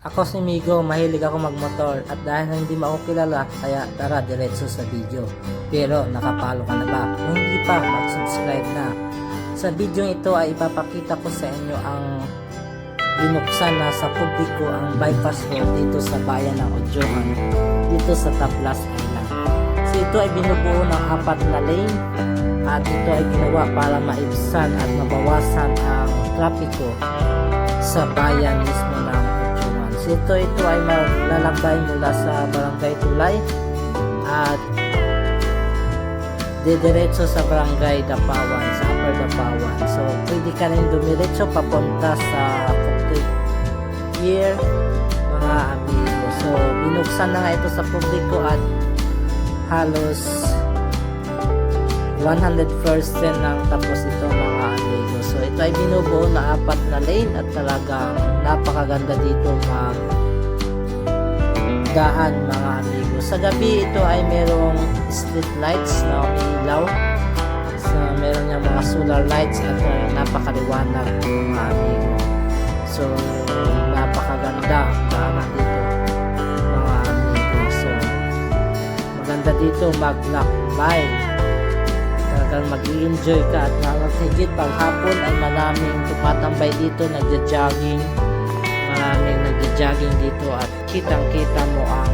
Ako si Migo, mahilig ako magmotor at dahil hindi mo kilala, kaya tara diretso sa video. Pero nakapalo ka na ba? Kung hindi pa, mag-subscribe na. Sa video ito ay ipapakita ko sa inyo ang binuksan na sa publiko ang bypass road dito sa bayan ng Odyohan, dito sa Tablas Island. So ito ay binubuo ng apat na lane at ito ay ginawa para maibsan at mabawasan ang trapiko sa bayan mismo ng So ito, ito ay maglalakbay mula sa Barangay Tulay at didiretso sa Barangay Dapawan, sa Upper Dapawan. So pwede ka rin dumiretso papunta sa Cocteau Pier, mga amigo. So binuksan na nga ito sa publiko at halos 100% nang tapos ito amigo. So ito ay binubuo na apat na lane at talagang napakaganda dito mag daan mga amigo. Sa gabi ito ay merong street lights na umiilaw. So meron niya mga solar lights at uh, napakaliwanag mga amigo. So napakaganda daanan dito mga amigo. So maganda dito maglakbay talagang mag enjoy ka at higit pag hapon ay maraming tumatambay dito nagja-jogging. Maraming nagja-jogging dito at kitang kita mo ang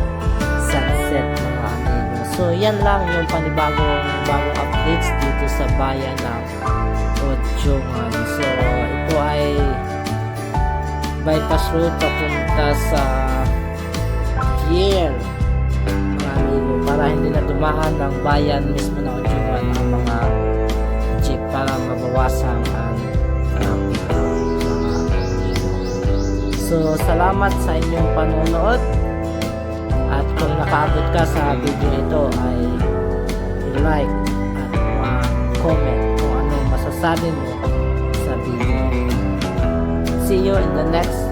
sunset mga amigo. So yan lang yung panibagong bagong updates dito sa bayan ng Odjongan so ito ay bypass road papunta sa amigo para hindi na dumaan ng bayan mismo para mabawasan ang amigo. So salamat sa inyong panonood at kung nakaabot ka sa video ito ay i-like at mag-comment kung anong masasabi mo sa video. See you in the next